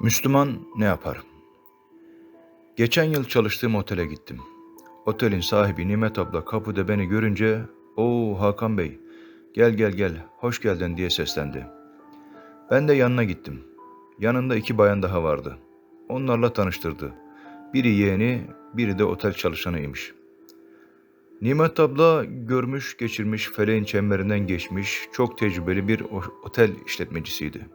Müslüman ne yapar? Geçen yıl çalıştığım otele gittim. Otelin sahibi Nimet abla kapıda beni görünce "Oo Hakan Bey, gel gel gel, hoş geldin." diye seslendi. Ben de yanına gittim. Yanında iki bayan daha vardı. Onlarla tanıştırdı. Biri yeğeni, biri de otel çalışanıymış. Nimet abla görmüş, geçirmiş, feleğin çemberinden geçmiş, çok tecrübeli bir otel işletmecisiydi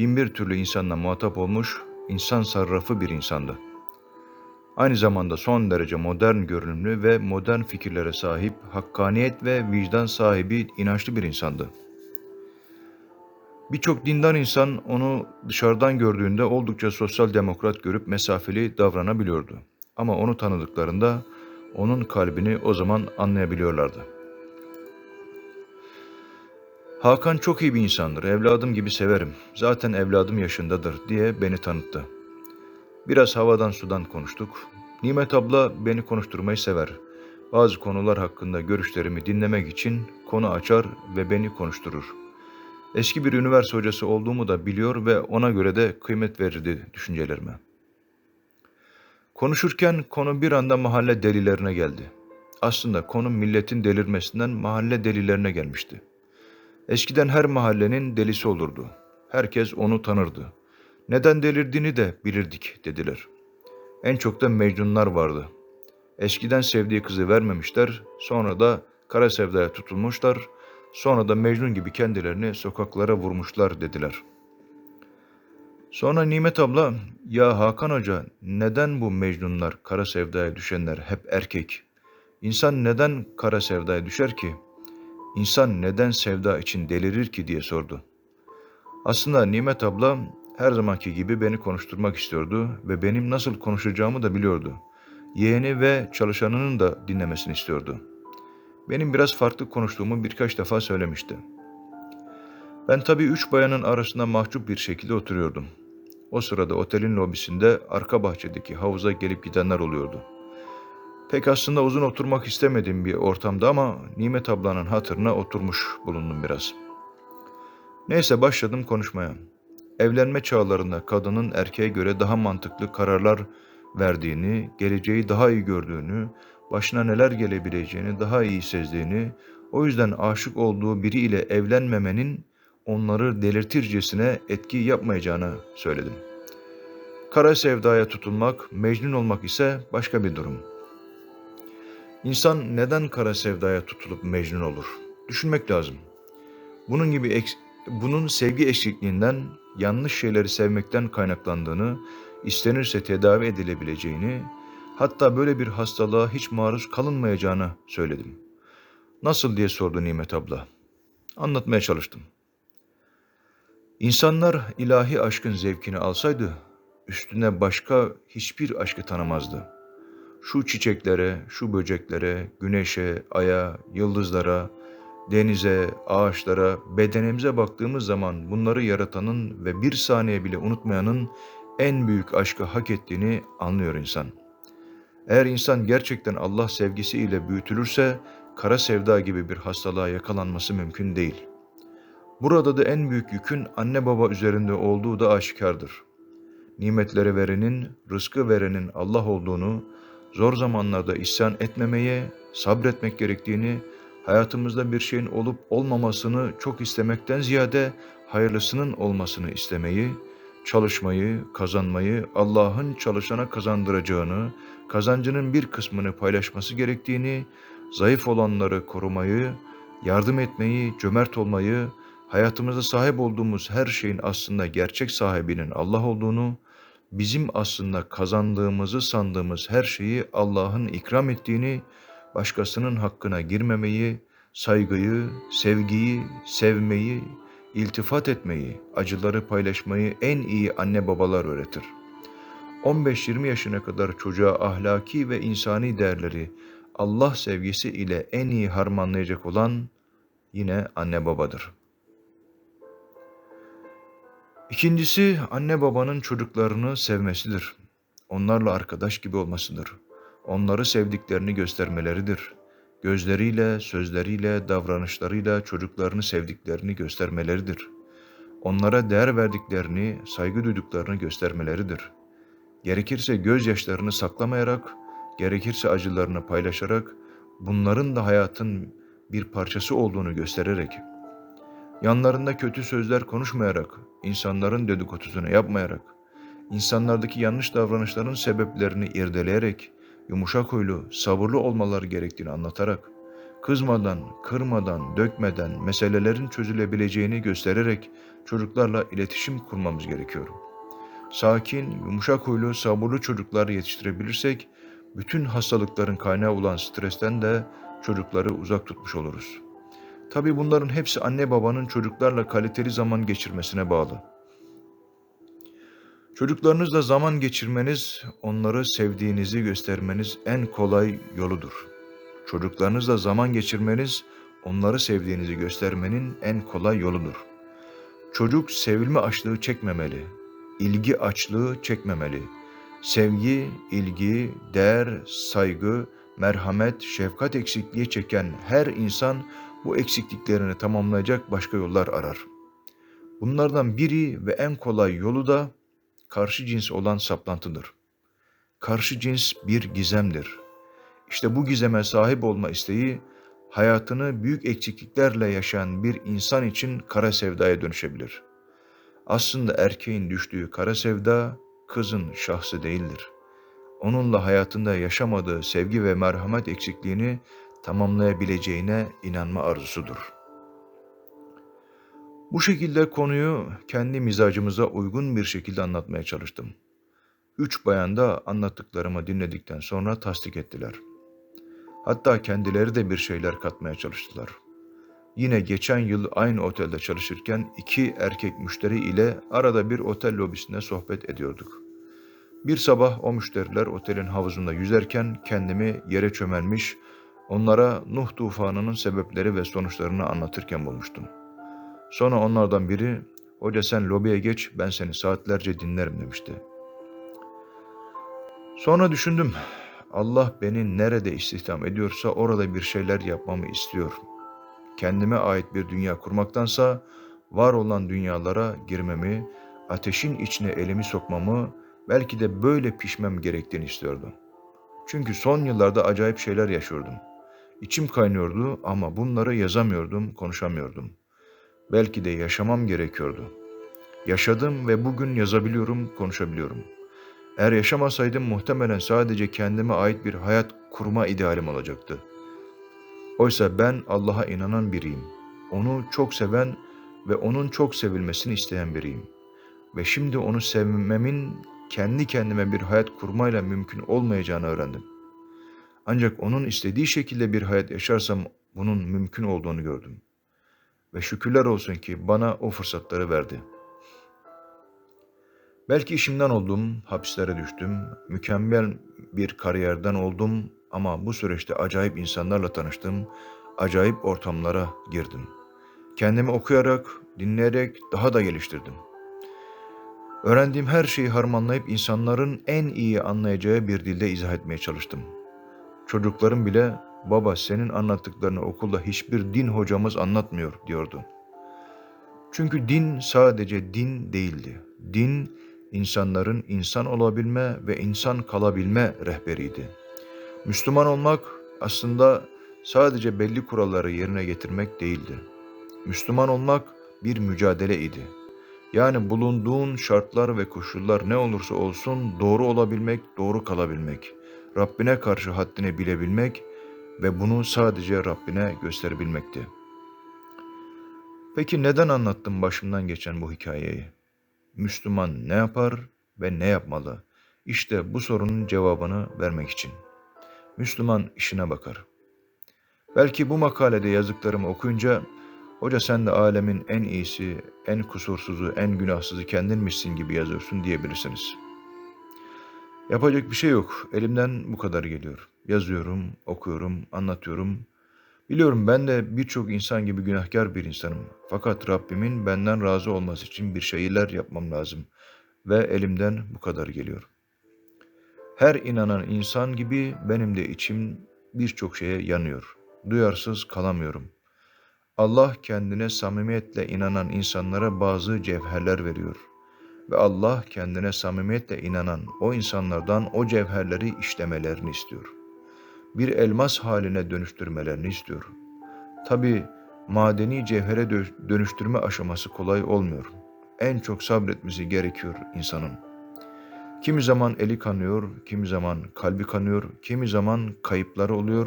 binbir türlü insanla muhatap olmuş, insan sarrafı bir insandı. Aynı zamanda son derece modern görünümlü ve modern fikirlere sahip, hakkaniyet ve vicdan sahibi inançlı bir insandı. Birçok dindar insan onu dışarıdan gördüğünde oldukça sosyal demokrat görüp mesafeli davranabiliyordu. Ama onu tanıdıklarında onun kalbini o zaman anlayabiliyorlardı. Hakan çok iyi bir insandır, evladım gibi severim. Zaten evladım yaşındadır diye beni tanıttı. Biraz havadan sudan konuştuk. Nimet abla beni konuşturmayı sever. Bazı konular hakkında görüşlerimi dinlemek için konu açar ve beni konuşturur. Eski bir üniversite hocası olduğumu da biliyor ve ona göre de kıymet verirdi düşüncelerime. Konuşurken konu bir anda mahalle delilerine geldi. Aslında konu milletin delirmesinden mahalle delilerine gelmişti. Eskiden her mahallenin delisi olurdu. Herkes onu tanırdı. Neden delirdiğini de bilirdik dediler. En çok da mecnunlar vardı. Eskiden sevdiği kızı vermemişler, sonra da kara sevdaya tutulmuşlar, sonra da Mecnun gibi kendilerini sokaklara vurmuşlar dediler. Sonra Nimet abla, ya Hakan Hoca neden bu Mecnunlar, kara sevdaya düşenler hep erkek? İnsan neden kara sevdaya düşer ki?'' İnsan neden sevda için delirir ki diye sordu. Aslında Nimet abla her zamanki gibi beni konuşturmak istiyordu ve benim nasıl konuşacağımı da biliyordu. Yeğeni ve çalışanının da dinlemesini istiyordu. Benim biraz farklı konuştuğumu birkaç defa söylemişti. Ben tabii üç bayanın arasında mahcup bir şekilde oturuyordum. O sırada otelin lobisinde arka bahçedeki havuza gelip gidenler oluyordu.'' Pek aslında uzun oturmak istemediğim bir ortamda ama Nimet ablanın hatırına oturmuş bulundum biraz. Neyse başladım konuşmaya. Evlenme çağlarında kadının erkeğe göre daha mantıklı kararlar verdiğini, geleceği daha iyi gördüğünü, başına neler gelebileceğini daha iyi sezdiğini, o yüzden aşık olduğu biriyle evlenmemenin onları delirtircesine etki yapmayacağını söyledim. Kara sevdaya tutulmak, mecnun olmak ise başka bir durum.'' İnsan neden kara sevdaya tutulup mecnun olur? Düşünmek lazım. Bunun gibi eks- bunun sevgi eksikliğinden, yanlış şeyleri sevmekten kaynaklandığını, istenirse tedavi edilebileceğini, hatta böyle bir hastalığa hiç maruz kalınmayacağını söyledim. Nasıl diye sordu Nimet abla. Anlatmaya çalıştım. İnsanlar ilahi aşkın zevkini alsaydı, üstüne başka hiçbir aşkı tanımazdı.'' Şu çiçeklere, şu böceklere, güneşe, aya, yıldızlara, denize, ağaçlara, bedenimize baktığımız zaman bunları yaratanın ve bir saniye bile unutmayanın en büyük aşkı hak ettiğini anlıyor insan. Eğer insan gerçekten Allah sevgisiyle büyütülürse kara sevda gibi bir hastalığa yakalanması mümkün değil. Burada da en büyük yükün anne baba üzerinde olduğu da aşikardır. Nimetleri verenin, rızkı verenin Allah olduğunu, zor zamanlarda isyan etmemeye, sabretmek gerektiğini, hayatımızda bir şeyin olup olmamasını çok istemekten ziyade hayırlısının olmasını istemeyi, çalışmayı, kazanmayı, Allah'ın çalışana kazandıracağını, kazancının bir kısmını paylaşması gerektiğini, zayıf olanları korumayı, yardım etmeyi, cömert olmayı, hayatımızda sahip olduğumuz her şeyin aslında gerçek sahibinin Allah olduğunu, bizim aslında kazandığımızı sandığımız her şeyi Allah'ın ikram ettiğini, başkasının hakkına girmemeyi, saygıyı, sevgiyi, sevmeyi, iltifat etmeyi, acıları paylaşmayı en iyi anne babalar öğretir. 15-20 yaşına kadar çocuğa ahlaki ve insani değerleri Allah sevgisi ile en iyi harmanlayacak olan yine anne babadır.'' İkincisi anne babanın çocuklarını sevmesidir. Onlarla arkadaş gibi olmasıdır. Onları sevdiklerini göstermeleridir. Gözleriyle, sözleriyle, davranışlarıyla çocuklarını sevdiklerini göstermeleridir. onlara değer verdiklerini, saygı duyduklarını göstermeleridir. Gerekirse gözyaşlarını saklamayarak, gerekirse acılarını paylaşarak, bunların da hayatın bir parçası olduğunu göstererek, yanlarında kötü sözler konuşmayarak, insanların dedikodusunu yapmayarak, insanlardaki yanlış davranışların sebeplerini irdeleyerek, yumuşak huylu, sabırlı olmaları gerektiğini anlatarak, kızmadan, kırmadan, dökmeden meselelerin çözülebileceğini göstererek çocuklarla iletişim kurmamız gerekiyor. Sakin, yumuşak huylu, sabırlı çocuklar yetiştirebilirsek, bütün hastalıkların kaynağı olan stresten de çocukları uzak tutmuş oluruz. Tabii bunların hepsi anne babanın çocuklarla kaliteli zaman geçirmesine bağlı. Çocuklarınızla zaman geçirmeniz, onları sevdiğinizi göstermeniz en kolay yoludur. Çocuklarınızla zaman geçirmeniz, onları sevdiğinizi göstermenin en kolay yoludur. Çocuk sevilme açlığı çekmemeli, ilgi açlığı çekmemeli. Sevgi, ilgi, değer, saygı, merhamet, şefkat eksikliği çeken her insan bu eksikliklerini tamamlayacak başka yollar arar. Bunlardan biri ve en kolay yolu da karşı cins olan saplantıdır. Karşı cins bir gizemdir. İşte bu gizeme sahip olma isteği hayatını büyük eksikliklerle yaşayan bir insan için kara sevdaya dönüşebilir. Aslında erkeğin düştüğü kara sevda kızın şahsı değildir. Onunla hayatında yaşamadığı sevgi ve merhamet eksikliğini tamamlayabileceğine inanma arzusudur. Bu şekilde konuyu kendi mizacımıza uygun bir şekilde anlatmaya çalıştım. Üç bayan da anlattıklarımı dinledikten sonra tasdik ettiler. Hatta kendileri de bir şeyler katmaya çalıştılar. Yine geçen yıl aynı otelde çalışırken iki erkek müşteri ile arada bir otel lobisinde sohbet ediyorduk. Bir sabah o müşteriler otelin havuzunda yüzerken kendimi yere çömelmiş, onlara Nuh tufanının sebepleri ve sonuçlarını anlatırken bulmuştum. Sonra onlardan biri, hoca sen lobiye geç ben seni saatlerce dinlerim demişti. Sonra düşündüm, Allah beni nerede istihdam ediyorsa orada bir şeyler yapmamı istiyor. Kendime ait bir dünya kurmaktansa var olan dünyalara girmemi, ateşin içine elimi sokmamı, belki de böyle pişmem gerektiğini istiyordu. Çünkü son yıllarda acayip şeyler yaşıyordum. İçim kaynıyordu ama bunları yazamıyordum, konuşamıyordum. Belki de yaşamam gerekiyordu. Yaşadım ve bugün yazabiliyorum, konuşabiliyorum. Eğer yaşamasaydım muhtemelen sadece kendime ait bir hayat kurma idealim olacaktı. Oysa ben Allah'a inanan biriyim. Onu çok seven ve onun çok sevilmesini isteyen biriyim. Ve şimdi onu sevmemin kendi kendime bir hayat kurmayla mümkün olmayacağını öğrendim. Ancak onun istediği şekilde bir hayat yaşarsam bunun mümkün olduğunu gördüm. Ve şükürler olsun ki bana o fırsatları verdi. Belki işimden oldum, hapislere düştüm, mükemmel bir kariyerden oldum ama bu süreçte acayip insanlarla tanıştım, acayip ortamlara girdim. Kendimi okuyarak, dinleyerek daha da geliştirdim. Öğrendiğim her şeyi harmanlayıp insanların en iyi anlayacağı bir dilde izah etmeye çalıştım. Çocuklarım bile baba senin anlattıklarını okulda hiçbir din hocamız anlatmıyor diyordu. Çünkü din sadece din değildi. Din insanların insan olabilme ve insan kalabilme rehberiydi. Müslüman olmak aslında sadece belli kuralları yerine getirmek değildi. Müslüman olmak bir mücadele idi. Yani bulunduğun şartlar ve koşullar ne olursa olsun doğru olabilmek, doğru kalabilmek. Rabbine karşı haddini bilebilmek ve bunu sadece Rabbine gösterebilmekti. Peki neden anlattım başımdan geçen bu hikayeyi? Müslüman ne yapar ve ne yapmalı? İşte bu sorunun cevabını vermek için. Müslüman işine bakar. Belki bu makalede yazdıklarımı okuyunca hoca sen de alemin en iyisi, en kusursuzu, en günahsızı kendinmişsin gibi yazıyorsun diyebilirsiniz. Yapacak bir şey yok. Elimden bu kadar geliyor. Yazıyorum, okuyorum, anlatıyorum. Biliyorum ben de birçok insan gibi günahkar bir insanım. Fakat Rabbimin benden razı olması için bir şeyler yapmam lazım. Ve elimden bu kadar geliyor. Her inanan insan gibi benim de içim birçok şeye yanıyor. Duyarsız kalamıyorum. Allah kendine samimiyetle inanan insanlara bazı cevherler veriyor. Ve Allah kendine samimiyetle inanan o insanlardan o cevherleri işlemelerini istiyor. Bir elmas haline dönüştürmelerini istiyor. Tabi madeni cevhere dö- dönüştürme aşaması kolay olmuyor. En çok sabretmesi gerekiyor insanın. Kimi zaman eli kanıyor, kimi zaman kalbi kanıyor, kimi zaman kayıpları oluyor,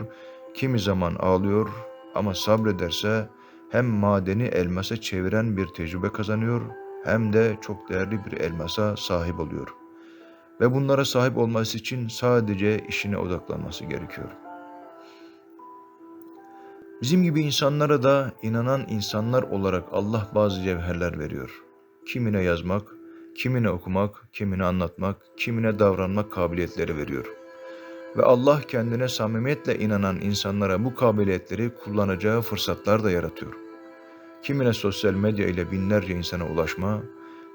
kimi zaman ağlıyor ama sabrederse hem madeni elmasa çeviren bir tecrübe kazanıyor hem de çok değerli bir elmasa sahip oluyor. Ve bunlara sahip olması için sadece işine odaklanması gerekiyor. Bizim gibi insanlara da inanan insanlar olarak Allah bazı cevherler veriyor. Kimine yazmak, kimine okumak, kimine anlatmak, kimine davranmak kabiliyetleri veriyor. Ve Allah kendine samimiyetle inanan insanlara bu kabiliyetleri kullanacağı fırsatlar da yaratıyor. Kimine sosyal medya ile binlerce insana ulaşma,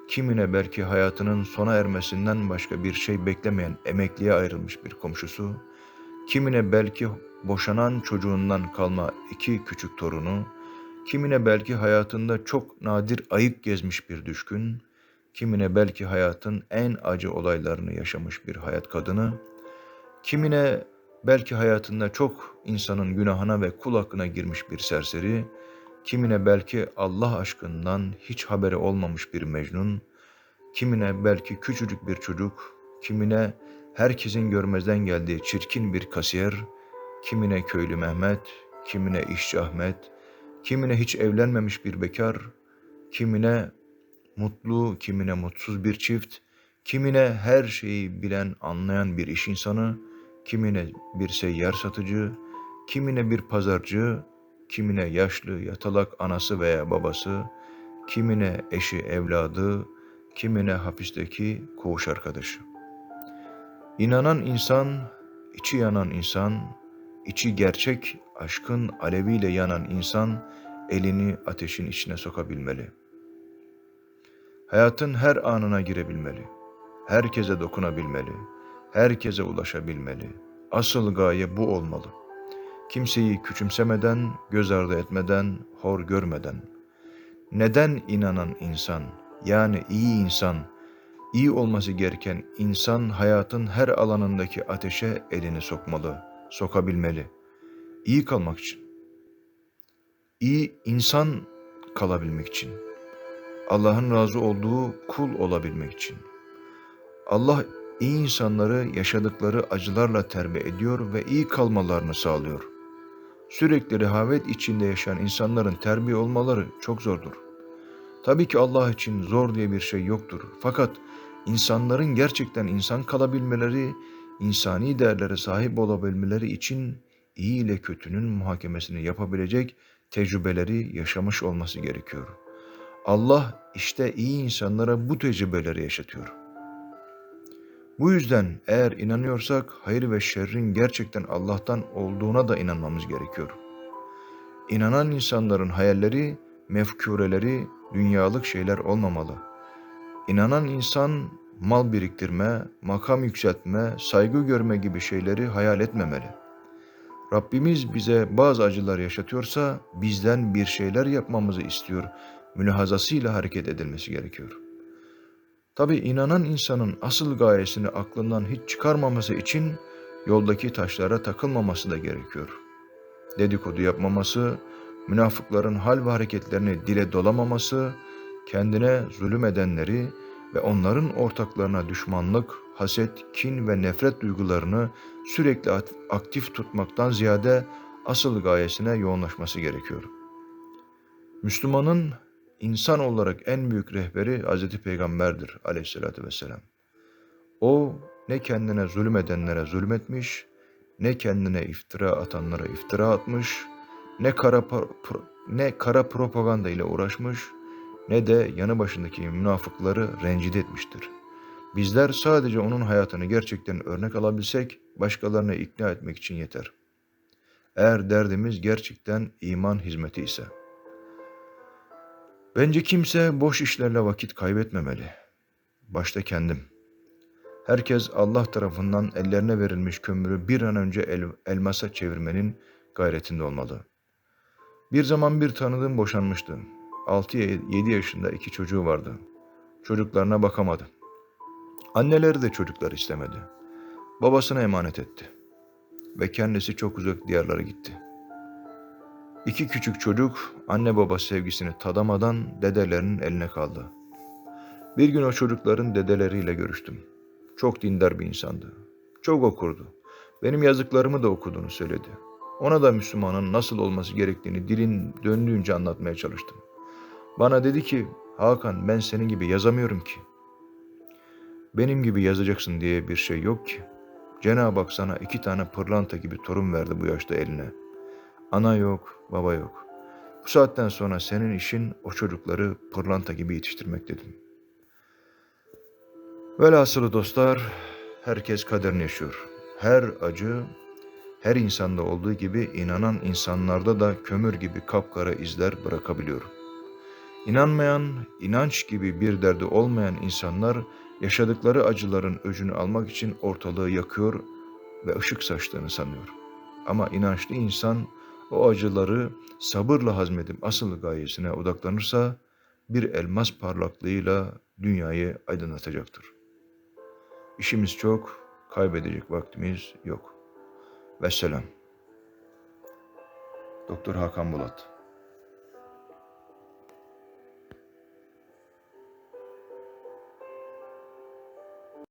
kimine belki hayatının sona ermesinden başka bir şey beklemeyen emekliye ayrılmış bir komşusu, kimine belki boşanan çocuğundan kalma iki küçük torunu, kimine belki hayatında çok nadir ayık gezmiş bir düşkün, kimine belki hayatın en acı olaylarını yaşamış bir hayat kadını, kimine belki hayatında çok insanın günahına ve kul hakkına girmiş bir serseri, kimine belki Allah aşkından hiç haberi olmamış bir mecnun, kimine belki küçücük bir çocuk, kimine herkesin görmezden geldiği çirkin bir kasiyer, kimine köylü Mehmet, kimine işçi Ahmet, kimine hiç evlenmemiş bir bekar, kimine mutlu, kimine mutsuz bir çift, kimine her şeyi bilen, anlayan bir iş insanı, kimine bir seyyar satıcı, kimine bir pazarcı, kimine yaşlı yatalak anası veya babası, kimine eşi evladı, kimine hapisteki koğuş arkadaşı. İnanan insan, içi yanan insan, içi gerçek aşkın aleviyle yanan insan elini ateşin içine sokabilmeli. Hayatın her anına girebilmeli. Herkese dokunabilmeli. Herkese ulaşabilmeli. Asıl gaye bu olmalı. Kimseyi küçümsemeden, göz ardı etmeden, hor görmeden. Neden inanan insan, yani iyi insan, iyi olması gereken insan hayatın her alanındaki ateşe elini sokmalı, sokabilmeli. İyi kalmak için. İyi insan kalabilmek için. Allah'ın razı olduğu kul olabilmek için. Allah iyi insanları yaşadıkları acılarla terbiye ediyor ve iyi kalmalarını sağlıyor. Sürekli rehavet içinde yaşayan insanların terbiye olmaları çok zordur. Tabii ki Allah için zor diye bir şey yoktur. Fakat insanların gerçekten insan kalabilmeleri, insani değerlere sahip olabilmeleri için iyi ile kötünün muhakemesini yapabilecek tecrübeleri yaşamış olması gerekiyor. Allah işte iyi insanlara bu tecrübeleri yaşatıyor. Bu yüzden eğer inanıyorsak hayır ve şerrin gerçekten Allah'tan olduğuna da inanmamız gerekiyor. İnanan insanların hayalleri, mefkureleri dünyalık şeyler olmamalı. İnanan insan mal biriktirme, makam yükseltme, saygı görme gibi şeyleri hayal etmemeli. Rabbimiz bize bazı acılar yaşatıyorsa bizden bir şeyler yapmamızı istiyor. Mülahazasıyla hareket edilmesi gerekiyor.'' Tabi inanan insanın asıl gayesini aklından hiç çıkarmaması için yoldaki taşlara takılmaması da gerekiyor. Dedikodu yapmaması, münafıkların hal ve hareketlerini dile dolamaması, kendine zulüm edenleri ve onların ortaklarına düşmanlık, haset, kin ve nefret duygularını sürekli aktif tutmaktan ziyade asıl gayesine yoğunlaşması gerekiyor. Müslümanın insan olarak en büyük rehberi Hz. Peygamber'dir aleyhissalatü vesselam. O ne kendine zulmedenlere zulmetmiş, ne kendine iftira atanlara iftira atmış, ne kara, ne kara propaganda ile uğraşmış, ne de yanı başındaki münafıkları rencide etmiştir. Bizler sadece onun hayatını gerçekten örnek alabilsek, başkalarını ikna etmek için yeter. Eğer derdimiz gerçekten iman hizmeti ise.'' Bence kimse boş işlerle vakit kaybetmemeli. Başta kendim. Herkes Allah tarafından ellerine verilmiş kömürü bir an önce el, elmasa çevirmenin gayretinde olmalı. Bir zaman bir tanıdığım boşanmıştı. 6-7 yaşında iki çocuğu vardı. Çocuklarına bakamadı. Anneleri de çocuklar istemedi. Babasına emanet etti. Ve kendisi çok uzak diyarlara gitti. İki küçük çocuk anne baba sevgisini tadamadan dedelerinin eline kaldı. Bir gün o çocukların dedeleriyle görüştüm. Çok dindar bir insandı. Çok okurdu. Benim yazdıklarımı da okuduğunu söyledi. Ona da Müslümanın nasıl olması gerektiğini dilin döndüğünce anlatmaya çalıştım. Bana dedi ki, Hakan ben senin gibi yazamıyorum ki. Benim gibi yazacaksın diye bir şey yok ki. Cenab-ı Hak sana iki tane pırlanta gibi torun verdi bu yaşta eline. Ana yok, baba yok. Bu saatten sonra senin işin o çocukları pırlanta gibi yetiştirmek dedim. Velhasılı dostlar, herkes kaderini yaşıyor. Her acı, her insanda olduğu gibi inanan insanlarda da kömür gibi kapkara izler bırakabiliyor. İnanmayan, inanç gibi bir derdi olmayan insanlar yaşadıkları acıların öcünü almak için ortalığı yakıyor ve ışık saçtığını sanıyor. Ama inançlı insan o acıları sabırla hazmedip asıl gayesine odaklanırsa bir elmas parlaklığıyla dünyayı aydınlatacaktır. İşimiz çok, kaybedecek vaktimiz yok. Vesselam. Doktor Hakan Bulat